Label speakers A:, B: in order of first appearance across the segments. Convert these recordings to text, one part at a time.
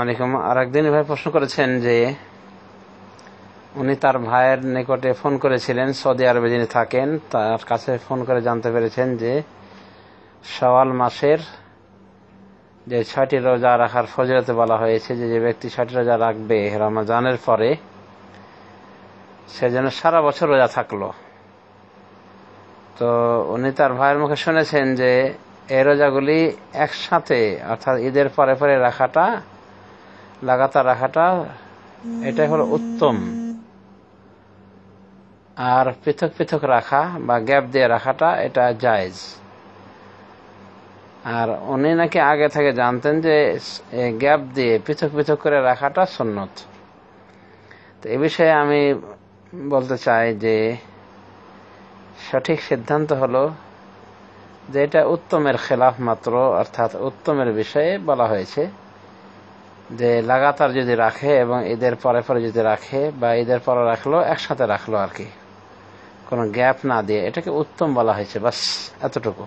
A: আলাইকুম আর একদিন ভাই প্রশ্ন করেছেন যে উনি তার ভাইয়ের নিকটে ফোন করেছিলেন, সৌদি আরবে যিনি থাকেন, তার কাছে ফোন করে জানতে পেরেছেন যে সওয়াল মাসের যে ছয়টি রোজা রাখার ফজরতে বলা হয়েছে যে যে ব্যক্তি ছয়টি রোজা রাখবে রমাজানের পরে সে যেন সারা বছর রোজা থাকল। তো উনি তার ভাইয়ের মুখে শুনেছেন যে এই রোজাগুলি একসাথে, অর্থাৎ ঈদের পরে পরে রাখাটা, লাগাতার রাখাটা, এটাই হলো উত্তম। আর পৃথক পৃথক রাখা বা গ্যাপ দিয়ে রাখাটা, এটা জায়জ। আর উনি নাকি আগে থেকে জানতেন যে গ্যাপ দিয়ে পৃথক পৃথক করে রাখাটা সুন্নত। তো এ বিষয়ে আমি বলতে চাই যে সঠিক সিদ্ধান্ত হলো যে এটা উত্তমের খেলাফ মাত্র, অর্থাৎ উত্তমের বিষয়ে বলা হয়েছে যে লাগাতার যদি রাখে এবং ঈদের পরে পরে যদি রাখে বা ঈদের পরে রাখল, একসাথে রাখল আর কি। কোনো গ্যাপ না দিয়ে, এটাকে উত্তম বলা হয়েছে, বাস এতটুকু।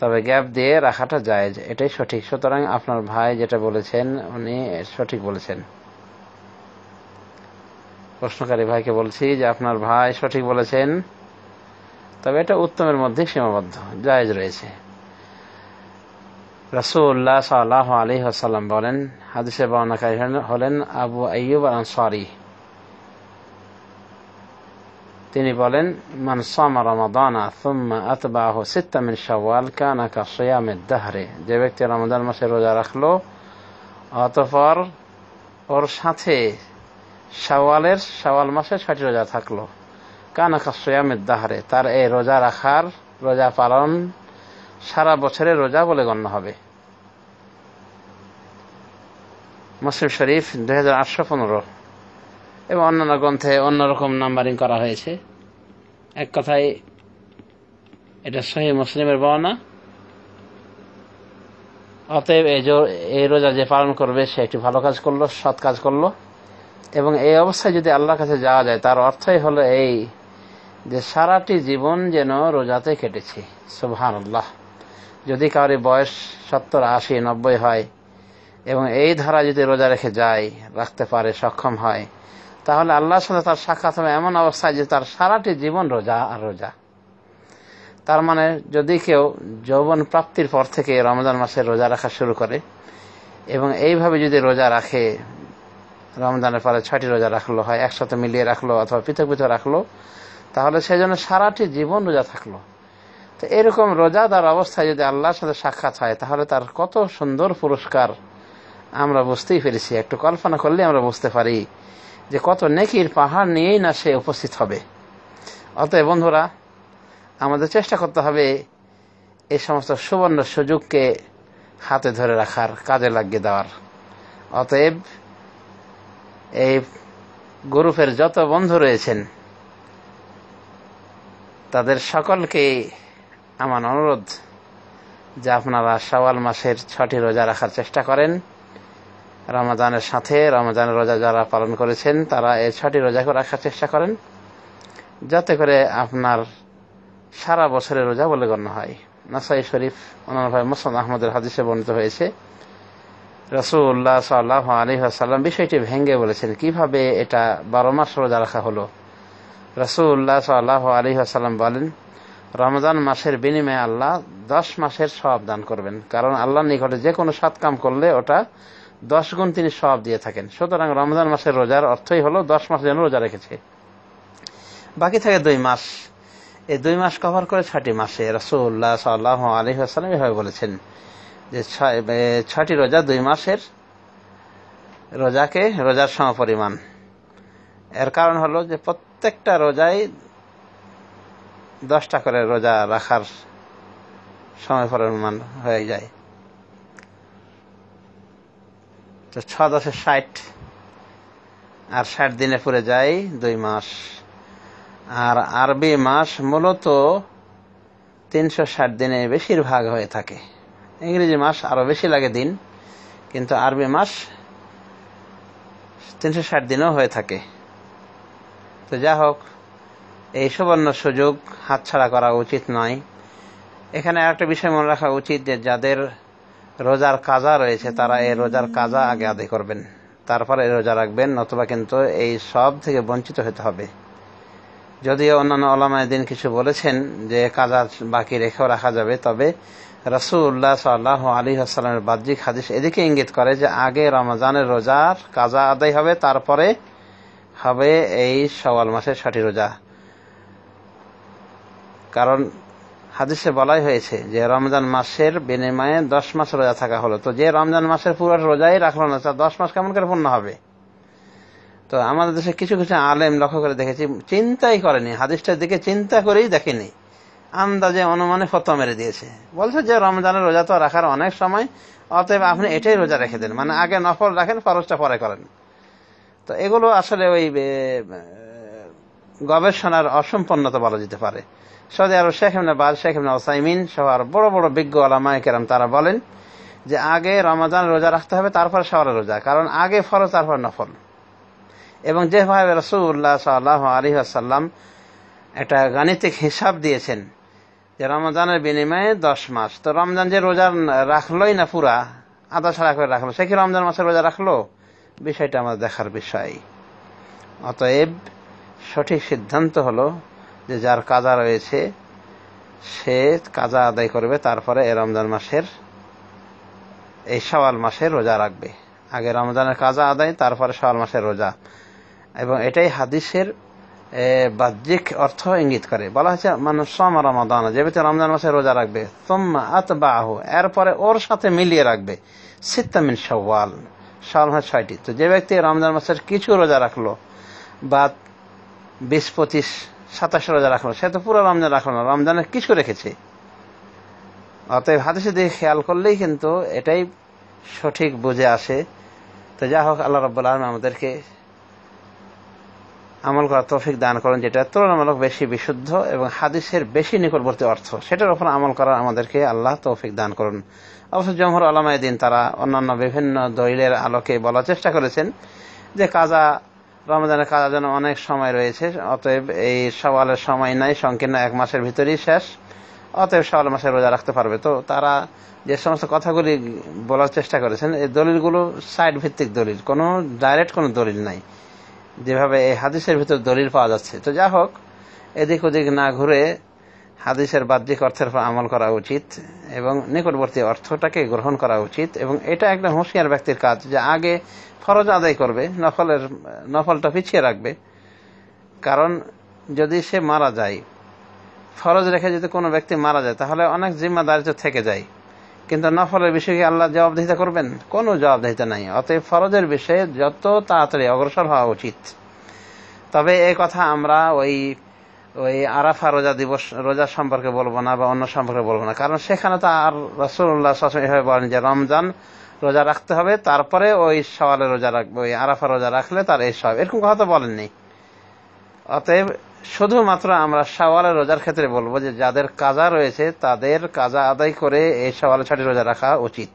A: তবে গ্যাপ দিয়ে রাখাটা যায় এটাই সঠিক। সুতরাং আপনার ভাই যেটা বলেছেন, উনি সঠিক বলেছেন। প্রশ্নকারী ভাইকে বলছি যে আপনার ভাই সঠিক বলেছেন, তবে এটা উত্তমের মধ্যে সীমাবদ্ধ, জায়েজ রয়েছে। রাসুল্লাহ সাল্লাহ আলী আসাল্লাম বলেন, হাদিসে বর্ণাকারী হলেন আবু আইয়ুব আনসারি তিনি বলেন, মান সামা রমাদানা থুম্মা আতবাহ সিত্তা মিন শাওয়াল কানা কা সিয়ামের দাহরে যে ব্যক্তি রমাদান মাসে রোজা রাখল, অতঃপর ওর সাথে শাওয়ালের শাওয়াল মাসে ছয়টি রোজা থাকল। কানা সিয়ামের দাহরে, তার এই রোজা রাখার, রোজা পালন সারা বছরের রোজা বলে গণ্য হবে। মুসলিম শরীফ দুই হাজার আটশো পনেরো। এবং অন্যান্য গ্রন্থে অন্যরকম নাম্বারিং করা হয়েছে। এক কথায়, এটা সহি মুসলিমের বর্ণনা। অতএব এই রোজা যে পালন করবে, সে একটি ভালো কাজ করল, সৎ কাজ করল। এবং এই অবস্থায় যদি আল্লাহর কাছে যাওয়া যায়, তার অর্থই হলো এই যে সারাটি জীবন যেন রোজাতে কেটেছে। সুবহান আল্লাহ যদি কারোর বয়স সত্তর, আশি, নব্বই হয় এবং এই ধারা যদি রোজা রেখে যায়, রাখতে পারে, সক্ষম হয়, তাহলে আল্লাহর সাথে তার সাক্ষাৎ হবে এমন অবস্থায় যে তার সারাটি জীবন রোজা আর রোজা। তার মানে যদি কেউ যৌবন প্রাপ্তির পর থেকে রমজান মাসে রোজা রাখা শুরু করে এবং এইভাবে যদি রোজা রাখে রমজানের পরে ছয়টি রোজা রাখল, হয় একসাথে মিলিয়ে রাখল অথবা পৃথক পৃথক রাখল, তাহলে সেই জন্য সারাটি জীবন রোজা থাকল। তো এরকম রোজাদার অবস্থায় যদি আল্লাহর সাথে সাক্ষাৎ হয়, তাহলে তার কত সুন্দর পুরস্কার আমরা বুঝতেই পেরেছি। একটু কল্পনা করলে আমরা বুঝতে পারি যে কত নেকির পাহাড় নিয়েই না সে উপস্থিত হবে। অতএব বন্ধুরা, আমাদের চেষ্টা করতে হবে এই সমস্ত সুবর্ণ সুযোগকে হাতে ধরে রাখার, কাজে লাগিয়ে দেওয়ার। অতএব এই গ্রুপের যত বন্ধু রয়েছেন, তাদের সকলকে আমার অনুরোধ যে আপনারা সওয়াল মাসের ছটি রোজা রাখার চেষ্টা করেন। রমাদানের সাথে রমাদানের রোজা যারা পালন করেছেন, তারা এই ছটি রোজাকে রাখার চেষ্টা করেন। যাতে করে আপনার সারা বছরের রোজা বলে গণ্য হয়। নাসাই শরীফ অন্যান্যভাবে মোসাদ আহমদের হাদিসে বর্ণিত হয়েছে রসুল্লাহ সাল্লাহ আলী আসাল্লাম বিষয়টি ভেঙ্গে বলেছেন, কীভাবে এটা বারো মাস রোজা রাখা হলো? রসুল্লাহ সাল্লাহ আলী আসাল্লাম বলেন, রমজান মাসের বিনিময়ে আল্লাহ দশ মাসের সব দান করবেন, কারণ আল্লাহর নিকটে যে কোনো সৎ কাম করলে ওটা দশ গুণ তিনি সব দিয়ে থাকেন। সুতরাং রমজান মাসের রোজার অর্থই হলো দশ মাস যেন রোজা রেখেছে। বাকি থাকে দুই মাস। এই দুই মাস কভার করে ছয়টি মাসে রসুল্লাহ সাল্লাহ আলী আসসালাম এভাবে বলেছেন যে ছয়টি রোজা দুই মাসের রোজাকে, রোজার সমপরিমাণ। এর কারণ হলো যে প্রত্যেকটা রোজাই দশটা করে রোজা রাখার সময় পরিমাণ হয়ে যায়। তো ছ দশে ষাট আর ষাট দিনে পরে যায় দুই মাস। আর আরবি মাস মূলত তিনশো ষাট দিনে বেশিরভাগ হয়ে থাকে। ইংরেজি মাস আরও বেশি লাগে দিন, কিন্তু আরবি মাস তিনশো ষাট দিনও হয়ে থাকে। তো যা হোক, এই সুবর্ণ সুযোগ হাতছাড়া করা উচিত নয়। এখানে একটা বিষয় মনে রাখা উচিত যে যাদের রোজার কাজা রয়েছে, তারা এই রোজার কাজা আগে আদায় করবেন। তারপরে রোজা রাখবেন, নতুবা কিন্তু এই সব থেকে বঞ্চিত হতে হবে। যদিও অন্যান্য ওলামায় দিন কিছু বলেছেন যে কাজা বাকি রেখেও রাখা যাবে, তবে রসুল্লাহ সাল্লাহ আলী আসসালামের বাহ্যিক হাদিস এদিকে ইঙ্গিত করে যে আগে রমজানের রোজার কাজা আদায় হবে, তারপরে হবে এই সওয়াল মাসের ছটি রোজা। কারণ হাদিসে বলাই হয়েছে যে রমজান মাসের বিনিময়ে দশ মাস রোজা থাকা হলো। তো যে রমজান মাসের পুরো রোজাই রাখল না, তা দশ মাস কেমন করে পূর্ণ হবে? তো আমাদের দেশে কিছু কিছু আলেম লক্ষ্য করে দেখেছি, চিন্তাই করেনি। হাদিসটার দিকে চিন্তা করেই দেখেনি। আন্দাজে অনুমানে ফতোয়া মেরে দিয়েছে। বলছে যে রমজানের রোজা তো রাখার অনেক সময়, অতএব আপনি এটাই রোজা রেখে দেন। মানে আগে নফল রাখেন, ফরজটা পরে করেন। তো এগুলো আসলে ওই গবেষণার অসম্পন্নতা বলা যেতে পারে। সৌদি আরব শেখ ইবনে বাজ, শেখ ইবনে ওসাইমিন সহ আর বড় বড় বিজ্ঞ আলামায় কেরাম তারা বলেন যে আগে রমাজান রোজা রাখতে হবে, তারপর সওয়ালের রোজা। কারণ আগে ফরজ, তারপর নফল। এবং যেভাবে রসুল্লাহ সাল্লাহ আলী আসাল্লাম একটা গাণিতিক হিসাব দিয়েছেন যে রমজানের বিনিময়ে দশ মাস, তো রমজান যে রোজা রাখলোই না পুরা, আধা ছাড়া করে রাখল, সে কি রমজান মাসে রোজা রাখল? বিষয়টা আমাদের দেখার বিষয়। অতএব সঠিক সিদ্ধান্ত হলো যে যার কাজা রয়েছে, সে কাজা আদায় করবে, তারপরে এ রমজান মাসের, এই সওয়াল মাসের রোজা রাখবে। আগে রমজানের কাজা আদায়, তারপরে সওয়াল মাসের রোজা। এবং এটাই হাদিসের বাহ্যিক অর্থ ইঙ্গিত করে। বলা হয়েছে মানুষ সম রমাদান যে ব্যক্তি রমজান মাসে রোজা রাখবে তোম্মা আতবাহ এরপরে ওর সাথে মিলিয়ে রাখবে সিত্তামিন সওয়াল সওয়াল মাস ছয়টি। তো যে ব্যক্তি রমজান মাসের কিছু রোজা রাখল, বা বিশ, পঁচিশ, সাতাশ রোজা রাখল, সে তো পুরো রমজান রাখল না রমজানের কিছু রেখেছে। অতএব হাদিসে দিকে খেয়াল করলেই কিন্তু এটাই সঠিক বুঝে আসে। তো যা হোক, আল্লাহ রব্বুল আলম আমাদেরকে আমল করার তৌফিক দান করেন, যেটা তুলনামূলক বেশি বিশুদ্ধ এবং হাদিসের বেশি নিকটবর্তী অর্থ। সেটার উপর আমল করার আমাদেরকে আল্লাহ তৌফিক দান করুন। অবশ্য জমহর আলামায় দিন তারা অন্যান্য বিভিন্ন দলিলের আলোকে বলার চেষ্টা করেছেন যে কাজা, রমজানের কাজা যেন অনেক সময় রয়েছে, অতএব এই সওয়ালের সময় নাই, সংকীর্ণ এক মাসের ভিতরেই শেষ, অতএব সওয়াল মাসে রোজা রাখতে পারবে। তো তারা যে সমস্ত কথাগুলি বলার চেষ্টা করেছেন, এই দলিলগুলো সাইড ভিত্তিক দলিল, কোনো ডাইরেক্ট কোনো দলিল নাই। যেভাবে এই হাদিসের ভিতর দলিল পাওয়া যাচ্ছে। তো যা হোক, এদিক ওদিক না ঘুরে হাদিসের বাহ্যিক অর্থের উপর আমল করা উচিত এবং নিকটবর্তী অর্থটাকে গ্রহণ করা উচিত এবং এটা একটা হুঁশিয়ার ব্যক্তির কাজ যে আগে ফরজ আদায় করবে, নফলের, নফলটা পিছিয়ে রাখবে। কারণ যদি সে মারা যায়, ফরজ রেখে যদি কোনো ব্যক্তি মারা যায়, তাহলে অনেক জিম্মাদারি তো থেকে যায়। কিন্তু নফলের বিষয়ে আল্লাহ জবাবদিহিতা করবেন? কোনো জবাবদিহিতা নাই। অতএব ফরজের বিষয়ে যত তাড়াতাড়ি অগ্রসর হওয়া উচিত। তবে এই কথা আমরা ওই ওই আরাফা রোজা দিবস, রোজা সম্পর্কে বলব না বা অন্য সম্পর্কে বলব না। কারণ সেখানে তো আর রসুল্লাহ এভাবে বলেন যে রমজান রোজা রাখতে হবে, তারপরে ওই সওয়ালে রোজা রাখবে ওই আরাফা রোজা রাখলে তার এই সব এরকম কথা তো বলেননি। অতএব শুধুমাত্র আমরা সওয়ালের রোজার ক্ষেত্রে বলব যে যাদের কাজা রয়েছে, তাদের কাজা আদায় করে এই সওয়ালে ছটি রোজা রাখা উচিত।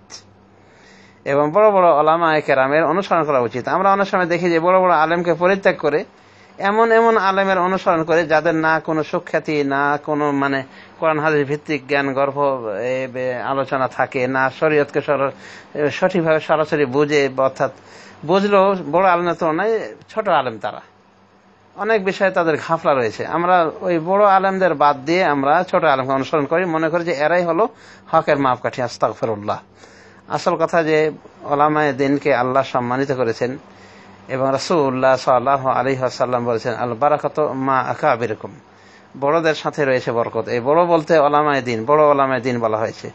A: এবং বড় বড় অলামা কেরামের অনুসরণ করা উচিত। আমরা অনেক সময় দেখি যে বড় বড় আলেমকে পরিত্যাগ করে, এমন এমন আলেমের অনুসরণ করে যাদের না কোনো সুখ্যাতি, না কোনো মানে কোরআন, হাদিস ভিত্তিক জ্ঞান, গর্ভ আলোচনা থাকে, না শরীয়তকে সঠিকভাবে সরাসরি বুঝে, অর্থাৎ বুঝলেও বড় আলেমের তুলনায় ছোট আলেম তারা। অনেক বিষয়ে তাদের ঘাফলা রয়েছে। আমরা ওই বড় আলেমদের বাদ দিয়ে আমরা ছোট আলেমকে অনুসরণ করি। মনে করি যে এরাই হলো হকের মাপকাঠি, আস্তাগফিরুল্লাহ। আসল কথা যে ওলামায় দিনকে আল্লাহ সম্মানিত করেছেন এবং রসুল্লাহ সাল্লাহ আলী আসাল্লাম বলেছেন আল বারাকত মা আকা বিরকম বড়দের সাথে রয়েছে বরকত। এই বড় বলতে ওলামায় দিন, বড় ওলামায় দিন বলা হয়েছে।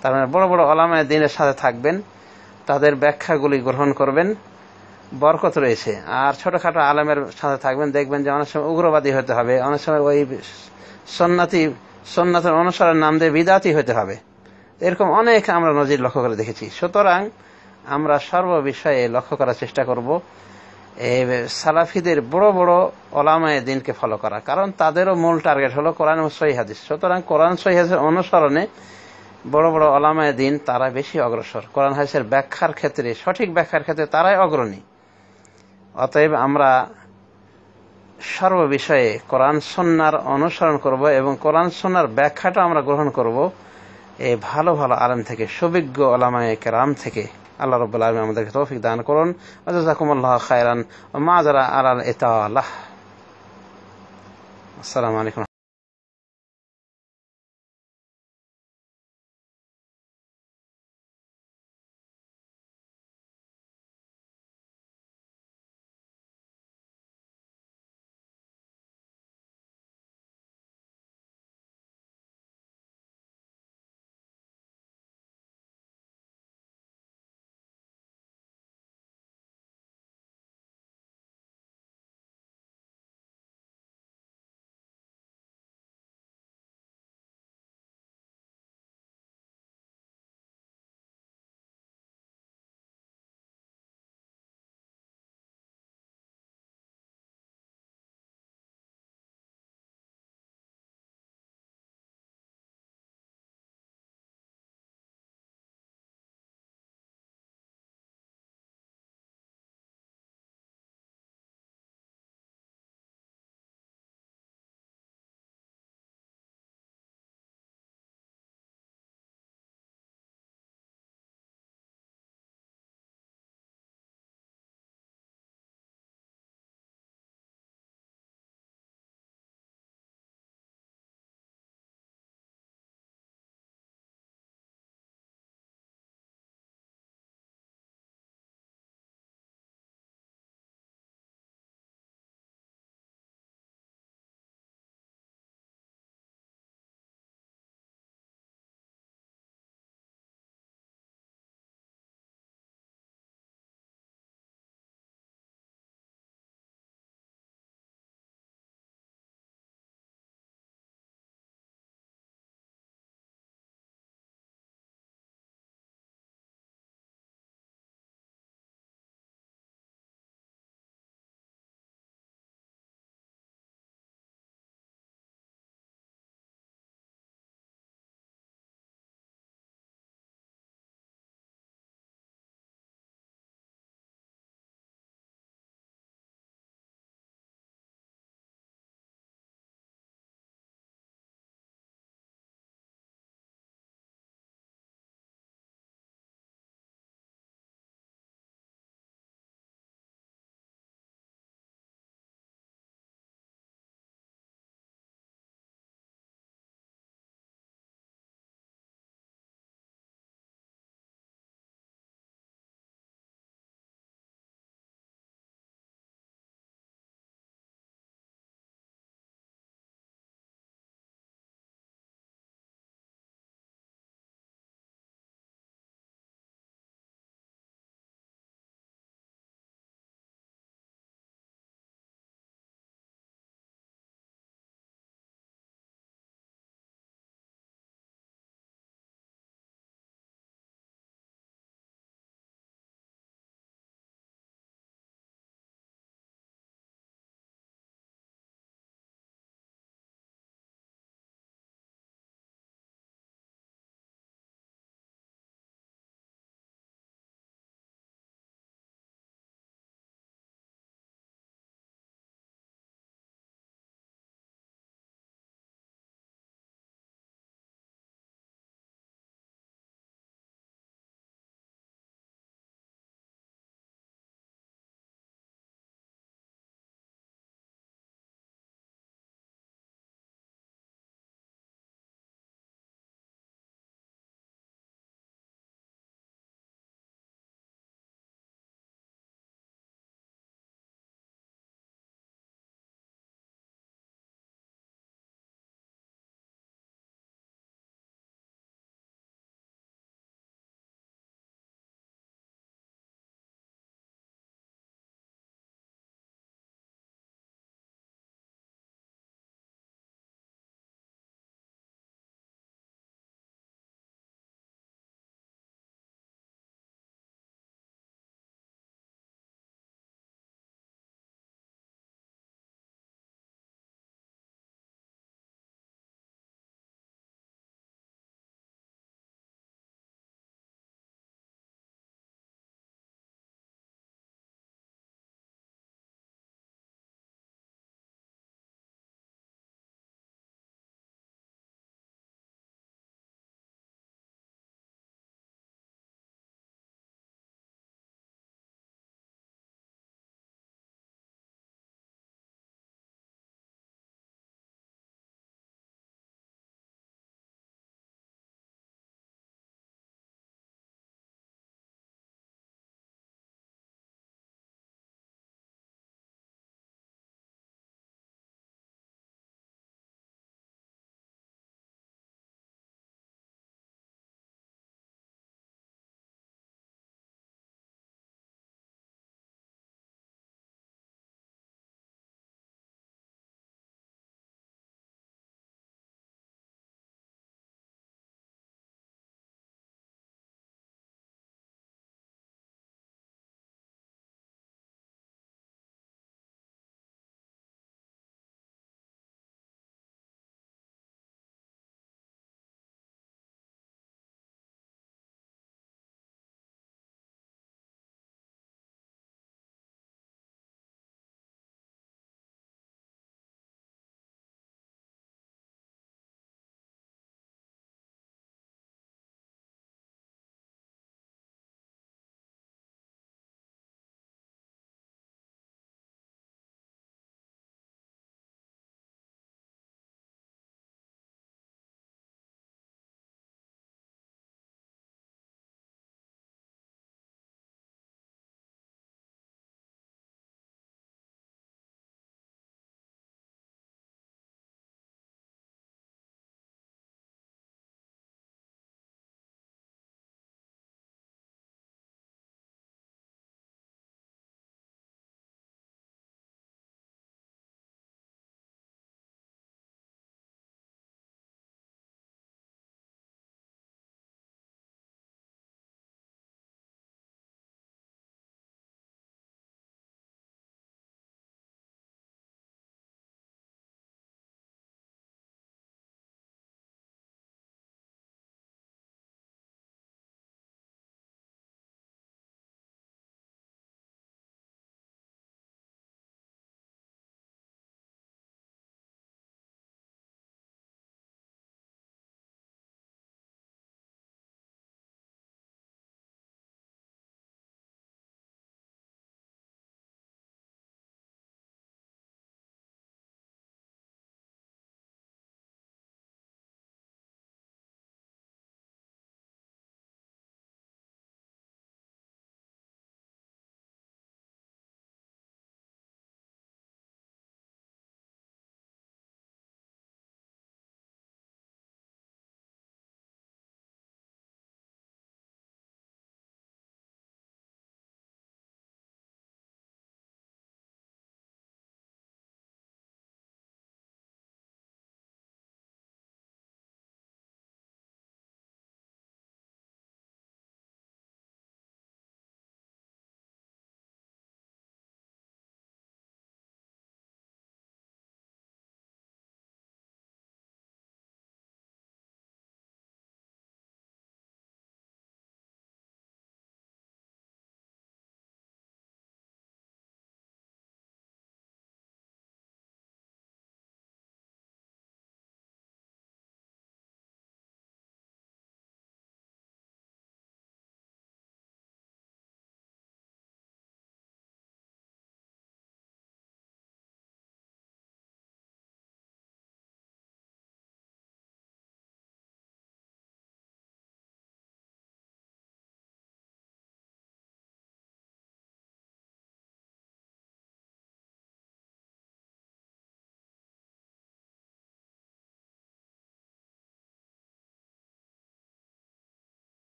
A: তার মানে বড় বড় ওলামায় দিনের সাথে থাকবেন, তাদের ব্যাখ্যাগুলি গ্রহণ করবেন বরকত রয়েছে। আর ছোটখাটো আলেমের সাথে থাকবেন, দেখবেন যে অনেক সময় উগ্রবাদী হতে হবে, অনেক সময় ওই সন্ন্যাতি, সন্ন্যাতের অনুসারের নাম দিয়ে বিদাতি হতে হবে। এরকম অনেক আমরা নজির লক্ষ্য করে দেখেছি। সুতরাং আমরা সর্ব বিষয়ে লক্ষ্য করার চেষ্টা করব এই সালাফিদের বড় বড় ওলামায় দিনকে ফলো করা। কারণ তাদেরও মূল টার্গেট হলো কোরআন সহি হাদিস। সুতরাং কোরআন সহি হাদিসের অনুসরণে বড় বড় ওলামায় দিন তারা বেশি অগ্রসর। কোরআন হাদিসের ব্যাখ্যার ক্ষেত্রে, সঠিক ব্যাখ্যার ক্ষেত্রে তারাই অগ্রণী। অতএব আমরা সর্ববিষয়ে কোরআন সন্ন্যার অনুসরণ করব এবং কোরআন সন্ন্যার ব্যাখ্যাটা আমরা গ্রহণ করব এই ভালো ভালো আলেম থেকে, সুবিজ্ঞ আলামায় কেরাম থেকে। আল্লাহ রব আলমী আমাদেরকে তৌফিক দান করুন। আল্লাহ খায়রান। মা যারা আলাল এতালাহ আসসালামু আলাইকুম।